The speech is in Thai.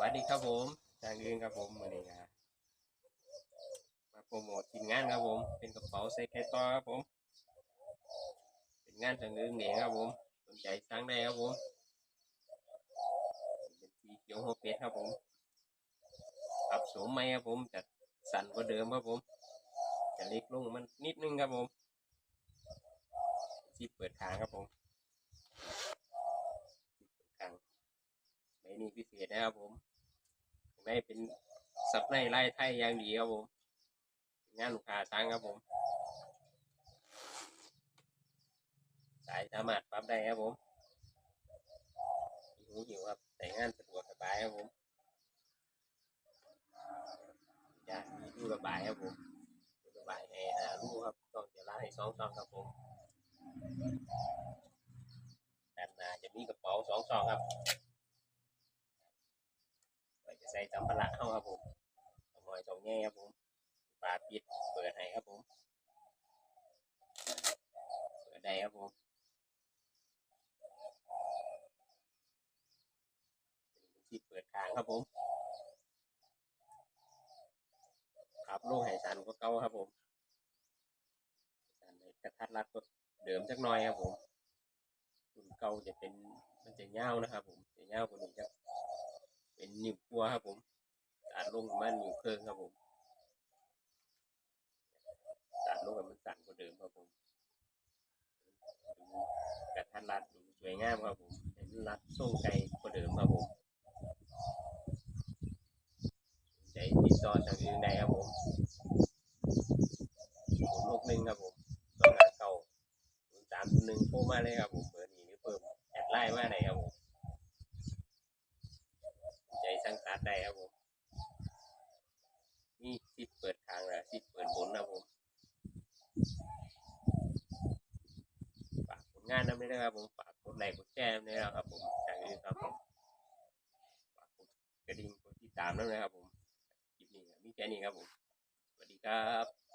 วัสดีครับผมทางอื่นครับผมวันนี้นะมาโปรโมททีมงานครับผม เป็นกระเป๋าใส่ไข่ต่อครับผม เป็นงานทางอื่นนี่ครับผมสนใจสั่งได้ครับผมเป็นสีเขียวหัวเป็ดครับผมปรับโสมไหมครับผมจะสั่นกว่าเดิมครับผมจะเล็กลงมันนิดนึงครับผมที่เปิดทางครับผมที่เปิดทางใบ นี้พิเศษนะครับผมข้เป็นสับในไล่ไทยอย่างดีครับผมงานลูกค้าสั่งครับผม สายสามารถปรับได้ครับผมหิวหิวครับแต่งานสะดวกสบายครับผมอยากมีดูระบายครับผมระบายให้หาลูกครับต้องเดี๋ยวร้านให้สองซองครับผมด้านหน้าจะมีกระเป๋าสองซองครับ ใส่จำปาระเข้าครับผมหอยสองแง่ครับผมฝาปิดเปิดให้ครับผมเปิดได้ครับผมที่เปิดทางครับผมครับโลกไห่สันก็เก่าครับผมสันในกระทัดรัดก็เดิมจักหน่อยครับผมรุ่นเก่าจะเป็นมันจะเงานะครับผมจะเงากว่านี้จะเป็ นิ้วกัวครับผมตัดลงมานิ้วเครื่องครับผมตัดลงแบบมันสั่นกว่าเดิมครับผมกระทัดรัดดูสวยงามครับผมเห็นรัดโซ่ไกลกว่าเดิมครับผมใจติดต่อทางอื่นได้ครับผมศูนย์หกหนึ่งครับผมต้องหาเก่าสามหนึ่งโทรมาเลยครับผมเบอร์นี้หรือเพิ่มแอดไลน์มาได้ครับผมใจสั่งตัด ได้ครับผมนี่สิบเปิดทางนะที่เปิดบนนะครับผมฝากผลงานนำด้วยนะครับผมฝากกดไลค์กดแชร์ด้วยนะครับผมทางนี้ครับผมฝากกดกระดิ่งกดติดตามด้วนะครับผมคลิปนี้มีแค่นี้ครับผมสวัสดีครับ